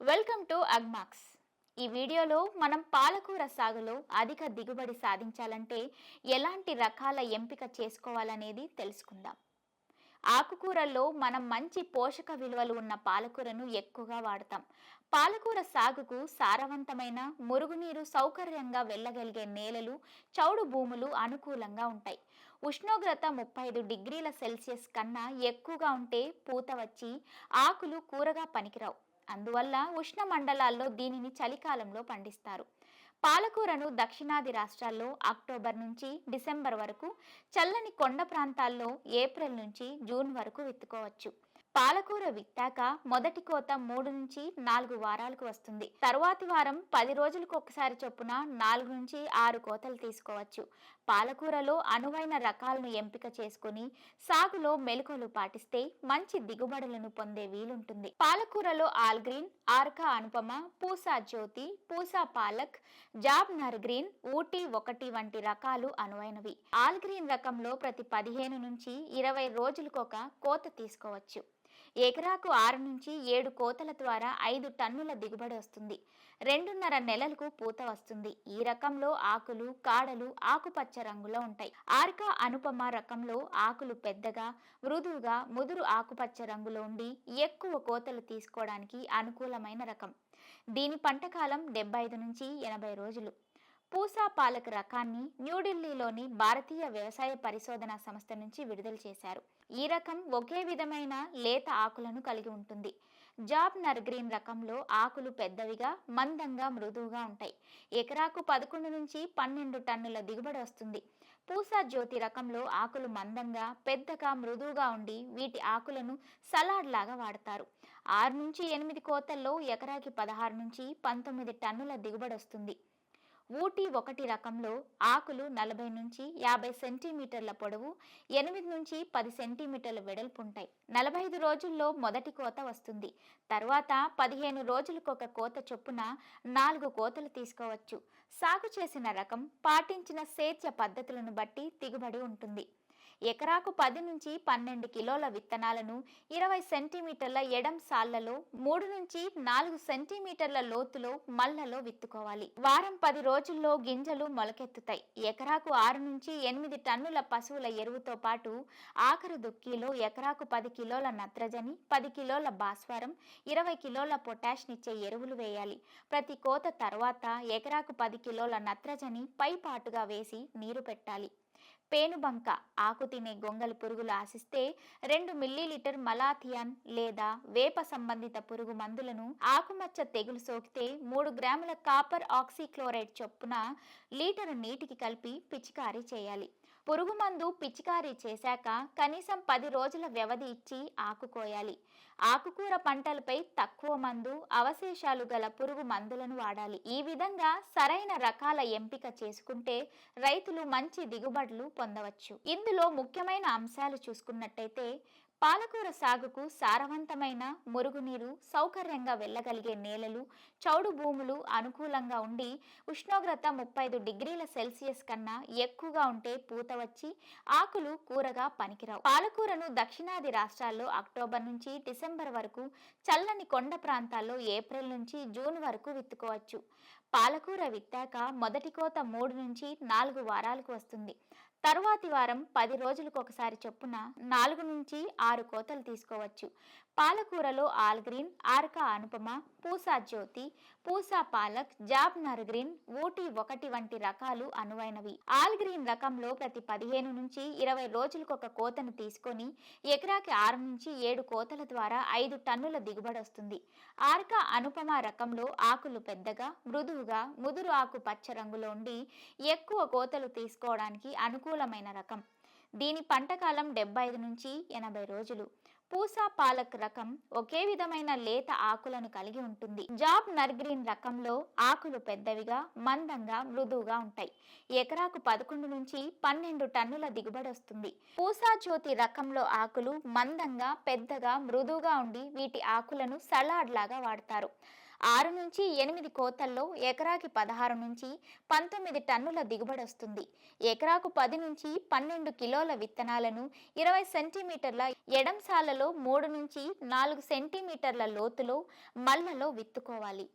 Welcome to Agmax. ఈ వీడియోలో మనం పాలకూర సాగులో అధిక దిగుబడి సాధించాలంటే ఎలాంటి రకాల ఎంపిక చేసుకోవాలనేది తెలుసుకుందాం. ఆకుకూరల్లో మనం మంచి పోషక విలువలు ఉన్న పాలకూరను ఎక్కువగా వాడతాం. పాలకూర సాగుకు సారవంతమైన మురుగునీరు సౌకర్యంగా వెళ్ళగలిగే నేలలు చౌడు భూములు అనుకూలంగా ఉంటాయి. ఉష్ణోగ్రత ముప్పై ఐదు డిగ్రీల సెల్సియస్ కన్నా ఎక్కువగా ఉంటే పూత వచ్చి ఆకులు కూరగా పనికిరావు. అందువల్ల ఉష్ణ మండలాల్లో దీనిని చలికాలంలో పండిస్తారు. పాలకూరను దక్షిణాది రాష్ట్రాల్లో అక్టోబర్ నుంచి డిసెంబర్ వరకు చల్లని కొండ ప్రాంతాల్లో ఏప్రిల్ నుంచి జూన్ వరకు విత్తుకోవచ్చు. పాలకూర విత్తాక మొదటి కోత మూడు నుంచి నాలుగు వారాలకు వస్తుంది. తరువాతి వారం పది రోజులకు ఒకసారి చొప్పున నాలుగు నుంచి ఆరు కోతలు తీసుకోవచ్చు. పాలకూరలో అనువైన రకాలను ఎంపిక చేసుకుని సాగులో మెలకువలు పాటిస్తే మంచి దిగుబడులను పొందే వీలుంటుంది. పాలకూరలో all green Arka Anupama Pusa Jyoti Pusa Palak Jobner green Ooty ఒకటి వంటి రకాలు అనువైనవి. ఆల్గ్రీన్ రకంలో ప్రతి పదిహేను నుంచి ఇరవై రోజులకొక కోత తీసుకోవచ్చు. ఎకరాకు ఆరు నుంచి ఏడు కోతల ద్వారా ఐదు టన్నుల దిగుబడి వస్తుంది. రెండున్నర నెలలకు పూత వస్తుంది. ఈ రకంలో ఆకులు కాడలు ఆకుపచ్చ రంగులో ఉంటాయి. ఆర్కా అనుపమ రకంలో ఆకులు పెద్దగా మృదువుగా ముదురు ఆకుపచ్చ రంగులో ఉండి ఎక్కువ కోతలు తీసుకోవడానికి అనుకూలమైన రకం. దీని పంటకాలం డెబ్బై ఐదు నుంచి ఎనభై రోజులు. పూసా పాలక్ రకాన్ని న్యూఢిల్లీలోని భారతీయ వ్యవసాయ పరిశోధన సంస్థ నుంచి విడుదల చేశారు. ఈ రకం ఒకే విధమైన లేత ఆకులను కలిగి ఉంటుంది. జాబ్ నర్గ్రీన్ రకంలో ఆకులు పెద్దవిగా మందంగా మృదువుగా ఉంటాయి. ఎకరాకు పదకొండు నుంచి పన్నెండు టన్నుల దిగుబడి వస్తుంది. పూసా జ్యోతి రకంలో ఆకులు మందంగా పెద్దగా మృదువుగా ఉండి వీటి ఆకులను సలాడ్ లాగా వాడతారు. ఆరు నుంచి ఎనిమిది కోతల్లో ఎకరాకి పదహారు నుంచి పంతొమ్మిది టన్నుల దిగుబడి వస్తుంది. ఊటీ ఒకటి రకంలో ఆకులు నలభై నుంచి యాభై సెంటీమీటర్ల పొడవు ఎనిమిది నుంచి పది సెంటీమీటర్ల వెడల్పు ఉంటాయి నలభై ఐదు రోజుల్లో మొదటి కోత వస్తుంది. తర్వాత పదిహేను రోజులకు ఒక కోత చొప్పున నాలుగు కోతలు తీసుకోవచ్చు. సాగు చేసిన రకం పాటించిన సేద్య పద్ధతులను బట్టి దిగుబడి ఉంటుంది. ఎకరాకు పది నుంచి పన్నెండు కిలోల విత్తనాలను ఇరవై సెంటీమీటర్ల ఎడం సాళ్ళలో మూడు నుంచి నాలుగు సెంటీమీటర్ల లోతులో మల్లలో విత్తుకోవాలి. వారం పది రోజుల్లో గింజలు మొలకెత్తుతాయి. ఎకరాకు ఆరు నుంచి ఎనిమిది టన్నుల పశువుల ఎరువుతో పాటు ఆఖరు దుక్కిలో ఎకరాకు పది కిలోల నత్రజని పది కిలోల భాస్వరం ఇరవై కిలోల పొటాష్నిచ్చే ఎరువులు వేయాలి. ప్రతి కోత తర్వాత ఎకరాకు పది కిలోల నత్రజని పైపాటుగా వేసి నీరు పెట్టాలి. పేనుబంక ఆకు తినే గొంగలి పురుగులు ఆశిస్తే రెండు మిల్లీలీటర్ మలాథియాన్ లేదా వేప సంబంధిత పురుగు మందులను ఆకుమచ్చ తెగులు సోకితే మూడు గ్రాముల కాపర్ ఆక్సీక్లోరైడ్ చొప్పున లీటరు నీటికి కలిపి పిచికారీ చేయాలి. పురుగు మందు పిచికారీ చేశాక కనీసం పది రోజుల వ్యవధి ఇచ్చి ఆకుకోయాలి. ఆకుకూర పంటలపై తక్కువ మందు అవశేషాలు గల పురుగు మందులను వాడాలి. ఈ విధంగా సరైన రకాల ఎంపిక చేసుకుంటే రైతులు మంచి దిగుబడులు పొందవచ్చు. ఇందులో ముఖ్యమైన అంశాలు చూసుకున్నట్టయితే పాలకూర సాగుకు సారవంతమైన మురుగునీరు సౌకర్యంగా వెళ్ళగలిగే నేలలు చౌడు భూములు అనుకూలంగా ఉండి ఉష్ణోగ్రత ముప్పై డిగ్రీల సెల్సియస్ కన్నా ఎక్కువగా ఉంటే పూత వచ్చి ఆకులు కూరగా పనికిరావు. పాలకూరను దక్షిణాది రాష్ట్రాల్లో అక్టోబర్ నుంచి డిసెంబర్ వరకు చల్లని కొండ ప్రాంతాల్లో ఏప్రిల్ నుంచి జూన్ వరకు విత్తుకోవచ్చు. పాలకూర విత్తాక మొదటి కోత మూడు నుంచి నాలుగు వారాలకు వస్తుంది. తరువాతి వారం పది రోజులకు ఒకసారి చొప్పున నాలుగు నుంచి ఆరు కోతలు తీసుకోవచ్చు. పాలకూరలో ఆల్గ్రీన్ ఆర్కా అనుపమ పూసా జ్యోతి పూసా పాలక్ జాబ్ నర్గ్రీన్ గ్రీన్ ఊటీ ఒకటి వంటి రకాలు అనువైనవి. ఆల్గ్రీన్ రకంలో ప్రతి పదిహేను నుంచి ఇరవై రోజులకు ఒక కోతను తీసుకొని ఎకరాకి ఆరు నుంచి ఏడు కోతల ద్వారా ఐదు టన్నుల దిగుబడి వస్తుంది. ఆర్కా అనుపమ రకంలో ఆకులు పెద్దగా మృదువుగా ముదురు ఆకు పచ్చ రంగులో ఉండి ఎక్కువ కోతలు తీసుకోవడానికి అనుకూలమైన రకం. దీని పంటకాలం డెబ్బై ఐదు నుంచి ఎనభై రోజులు. పూసా పాలక్ రకం ఒకే విధమైన లేత ఆకులను కలిగి ఉంటుంది. జాబ్ నర్గ్రీన్ రకంలో ఆకులు పెద్దవిగా మందంగా మృదువుగా ఉంటాయి. ఎకరాకు పదకొండు నుంచి పన్నెండు టన్నుల దిగుబడి వస్తుంది. పూసా జ్యోతి రకంలో ఆకులు మందంగా పెద్దగా మృదువుగా ఉండి వీటి ఆకులను సలాడ్ లాగా వాడతారు. ఆరు నుంచి ఎనిమిది కోతల్లో ఎకరాకి పదహారు నుంచి పంతొమ్మిది టన్నుల దిగుబడి వస్తుంది. ఎకరాకు పది నుంచి పన్నెండు కిలోల విత్తనాలను ఇరవై సెంటీమీటర్ల ఎడంసాలలో మూడు నుంచి నాలుగు సెంటీమీటర్ల లోతులో మల్లలో విత్తుకోవాలి.